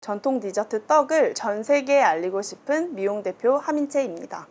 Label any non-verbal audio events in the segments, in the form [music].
전통 디저트 떡을 전 세계에 알리고 싶은 미용 대표 하민채입니다.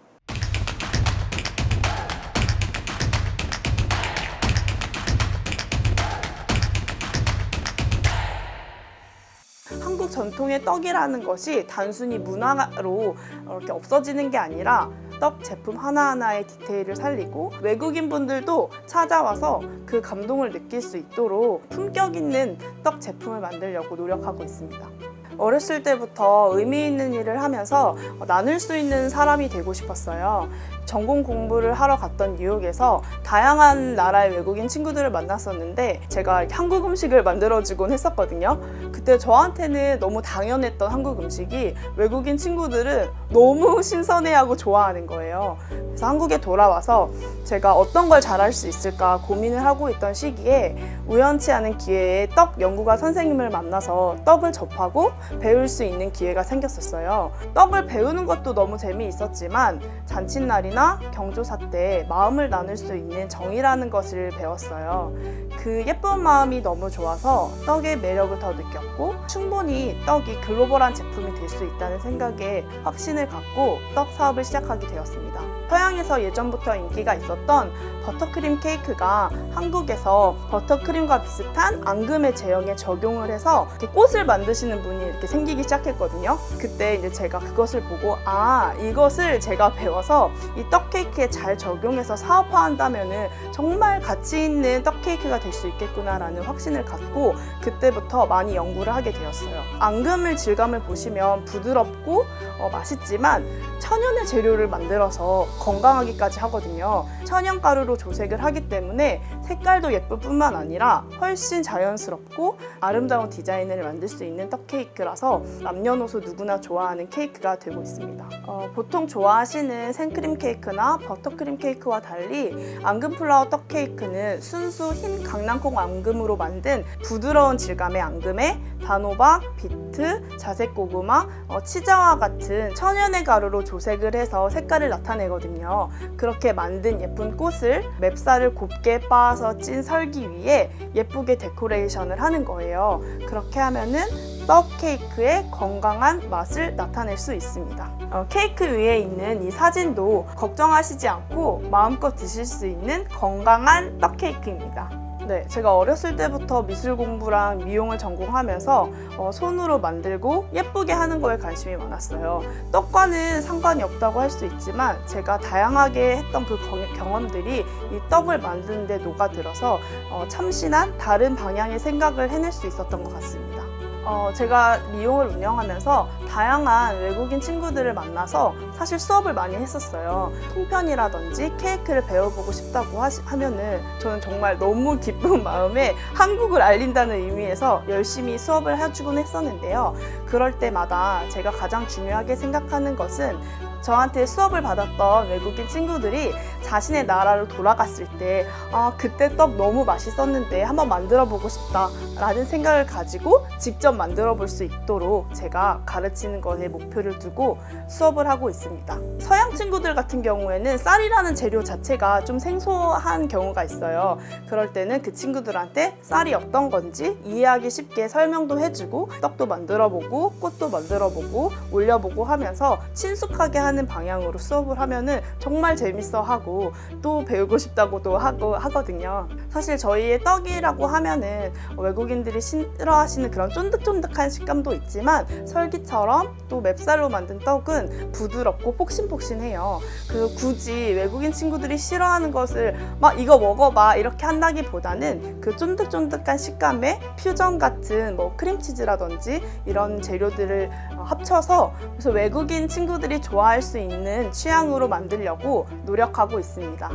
한국 전통의 떡이라는 것이 단순히 문화로 이렇게 없어지는 게 아니라 떡 제품 하나하나의 디테일을 살리고 외국인 분들도 찾아와서 그 감동을 느낄 수 있도록 품격 있는 떡 제품을 만들려고 노력하고 있습니다. 어렸을 때부터 의미 있는 일을 하면서 나눌 수 있는 사람이 되고 싶었어요. 전공 공부를 하러 갔던 뉴욕에서 다양한 나라의 외국인 친구들을 만났었는데 제가 한국 음식을 만들어주곤 했었거든요. 그때 저한테는 너무 당연했던 한국 음식이 외국인 친구들은 너무 신선해하고 좋아하는 거예요. 그래서 한국에 돌아와서 제가 어떤 걸 잘할 수 있을까 고민을 하고 있던 시기에 우연치 않은 기회에 떡 연구가 선생님을 만나서 떡을 접하고 배울 수 있는 기회가 생겼었어요. 떡을 배우는 것도 너무 재미있었지만 잔칫날이나 경조사 때 마음을 나눌 수 있는 정이라는 것을 배웠어요. 그 예쁜 마음이 너무 좋아서 떡의 매력을 더 느꼈고 충분히 떡이 글로벌한 제품이 될 수 있다는 생각에 확신을 갖고 떡 사업을 시작하게 되었습니다. 서양에서 예전부터 인기가 있었던 버터크림 케이크가 한국에서 버터크림과 비슷한 앙금의 제형에 적용을 해서 이렇게 꽃을 만드시는 분이 이렇게 생기기 시작했거든요. 그때 이제 제가 그것을 보고 아 이것을 제가 배워서 이 떡 케이크에 잘 적용해서 사업화한다면은 정말 가치 있는 떡 케이크가 될수 있겠구나라는 확신을 갖고 그때부터 많이 연구를 하게 되었어요. 앙금을 질감을 보시면 부드럽고 어, 맛있지만 천연의 재료를 만들어서 건강하기까지 하거든요. 천연 가루로 조색을 하기 때문에 색깔도 예쁠 뿐만 아니라 훨씬 자연스럽고 아름다운 디자인을 만들 수 있는 떡 케이크라서 남녀노소 누구나 좋아하는 케이크가 되고 있습니다. 어, 보통 좋아하시는 생크림 케이크나 버터크림 케이크와 달리 앙금 플라워 떡 케이크는 순수 흰 강 낭콩 앙금으로 만든 부드러운 질감의 앙금에 단호박, 비트, 자색 고구마, 어, 치자와 같은 천연의 가루로 조색을 해서 색깔을 나타내거든요. 그렇게 만든 예쁜 꽃을 맵쌀을 곱게 빻아서 찐 설기 위에 예쁘게 데코레이션을 하는 거예요. 그렇게 하면은 떡 케이크의 건강한 맛을 나타낼 수 있습니다. 어, 케이크 위에 있는 이 사진도 걱정하시지 않고 마음껏 드실 수 있는 건강한 떡 케이크입니다. 네, 제가 어렸을 때부터 미술 공부랑 미용을 전공하면서 어, 손으로 만들고 예쁘게 하는 거에 관심이 많았어요. 떡과는 상관이 없다고 할 수 있지만 제가 다양하게 했던 그 경- 경험들이 이 떡을 만드는 데 녹아들어서 어, 참신한 다른 방향의 생각을 해낼 수 있었던 것 같습니다. 어, 제가 미용을 운영하면서 다양한 외국인 친구들을 만나서 사실 수업을 많이 했었어요. 통편이라든지 케이크를 배워보고 싶다고 하시, 하면은 저는 정말 너무 기쁜 [laughs] 마음에 한국을 알린다는 의미에서 열심히 수업을 해주곤 했었는데요. 그럴 때마다 제가 가장 중요하게 생각하는 것은 저한테 수업을 받았던 외국인 친구들이 자신의 나라로 돌아갔을 때, 아, 그때 떡 너무 맛있었는데 한번 만들어 보고 싶다. 라는 생각을 가지고 직접 만들어 볼 수 있도록 제가 가르치는 것에 목표를 두고 수업을 하고 있습니다. 서양 친구들 같은 경우에는 쌀이라는 재료 자체가 좀 생소한 경우가 있어요. 그럴 때는 그 친구들한테 쌀이 어떤 건지 이해하기 쉽게 설명도 해주고 떡도 만들어 보고 꽃도 만들어 보고 올려보고 하면서 친숙하게 하는 방향으로 수업을 하면은 정말 재밌어 하고 또 배우고 싶다고도 하고 하거든요. 사실 저희의 떡이라고 하면은 외국인들이 싫어하시는 그런 쫀득쫀득한 식감도 있지만 설기처럼 또 맵쌀로 만든 떡은 부드럽고 폭신폭신해 요. 그 굳이 외국인 친구들이 싫어하는 것을 막 이거 먹어봐 이렇게 한다기보다는 그 쫀득쫀득한 식감에 퓨전 같은 뭐 크림치즈라든지 이런 재료들을 어, 합쳐서 그래서 외국인 친구들이 좋아할 수 있는 취향으로 만들려고 노력하고 있습니다.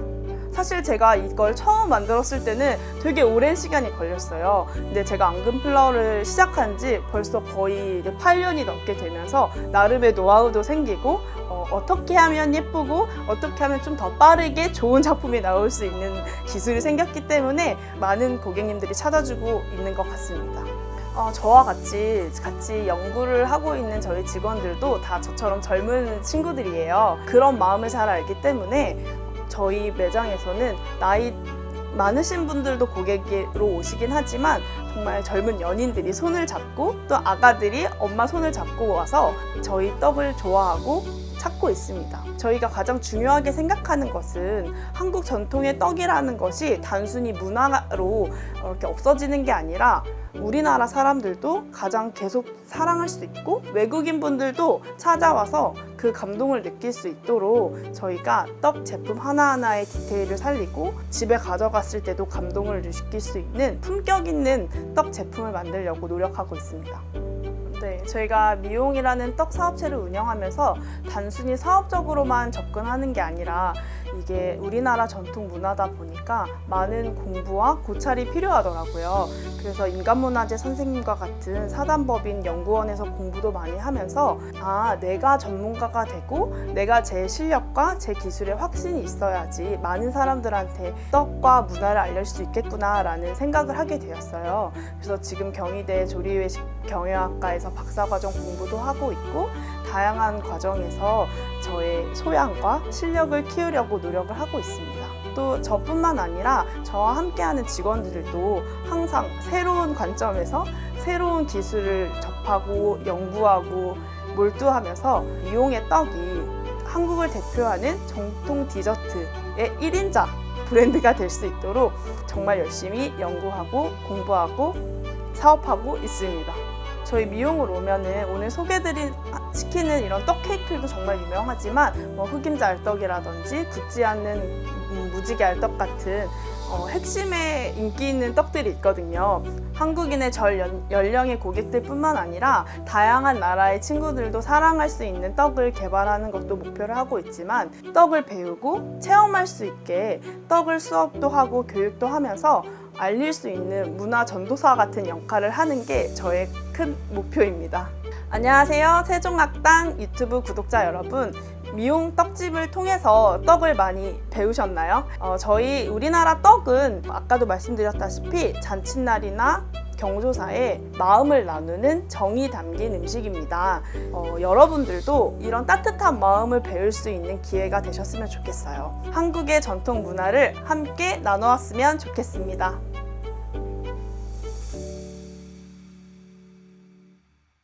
사실 제가 이걸 처음 만들었을 때는 되게 오랜 시간이 걸렸어요. 근데 제가 앙금 플라워를 시작한 지 벌써 거의 이제 8년이 넘게 되면서 나름의 노하우도 생기고 어, 떻게 하면 예쁘고 어떻게 하면 좀 더 빠르게 좋은 작품이 나올 수 있는 기술이 생겼기 때문에 많은 고객님들이 찾아주고 있는 것 같습니다. 어, 저와 같이 같이 연구를 하고 있는 저희 직원들도 다 저처럼 젊은 친구들이에요. 그런 마음을 잘 알기 때문에 저희 매장에서는 나이 많으신 분들도 고객으로 오시긴 하지만 정말 젊은 연인들이 손을 잡고 또 아가들이 엄마 손을 잡고 와서 저희 떡을 좋아하고 찾고 있습니다. 저희가 가장 중요하게 생각하는 것은 한국 전통의 떡이라는 것이 단순히 문화로 이렇게 없어지는 게 아니라 우리나라 사람들도 가장 계속 사랑할 수 있고 외국인 분들도 찾아와서 그 감동을 느낄 수 있도록 저희가 떡 제품 하나하나의 디테일을 살리고 집에 가져갔을 때도 감동을 느낄 수 있는 품격 있는 떡 제품을 만들려고 노력하고 있습니다. 네, 저희가 미용이라는 떡 사업체를 운영하면서 단순히 사업적으로만 접근하는 게 아니라 이게 우리나라 전통 문화다 보니까 많은 공부와 고찰이 필요하더라고요. 그래서 인간문화재 선생님과 같은 사단법인 연구원에서 공부도 많이 하면서 아, 내가 전문가가 되고 내가 제 실력과 제 기술에 확신이 있어야지 많은 사람들한테 떡과 문화를 알릴 수 있겠구나라는 생각을 하게 되었어요. 그래서 지금 경희대 조리외식 경영학과에서 박사과정 공부도 하고 있고 다양한 과정에서 저의 소양과 실력을 키우려고 노력을 하고 있습니다. 또 저뿐만 아니라 저와 함께하는 직원들도 항상 새로운 관점에서 새로운 기술을 접하고 연구하고 몰두하면서 미용의 떡이 한국을 대표하는 정통 디저트의 1인자 브랜드가 될 수 있도록 정말 열심히 연구하고 공부하고 사업하고 있습니다. 저희 미용을 오면은 오늘 소개드린 시키는 이런 떡 케이크도 정말 유명하지만 뭐 흑임자 알떡이라든지 굳지 않는 음, 무지개 알떡 같은 어, 핵심의 인기 있는 떡들이 있거든요. 한국인의 절 연, 연령의 고객들뿐만 아니라 다양한 나라의 친구들도 사랑할 수 있는 떡을 개발하는 것도 목표를 하고 있지만 떡을 배우고 체험할 수 있게 떡을 수업도 하고 교육도 하면서 알릴 수 있는 문화 전도사 같은 역할을 하는 게 저의 큰 목표입니다. 안녕하세요. 세종학당 유튜브 구독자 여러분. 미용 떡집을 통해서 떡을 많이 배우셨나요? 어, 저희 우리나라 떡은 아까도 말씀드렸다시피 잔칫날이나 경조사에 마음을 나누는 정이 담긴 음식입니다. 어, 여러분들도 이런 따뜻한 마음을 배울 수 있는 기회가 되셨으면 좋겠어요. 한국의 전통 문화를 함께 나누었으면 좋겠습니다.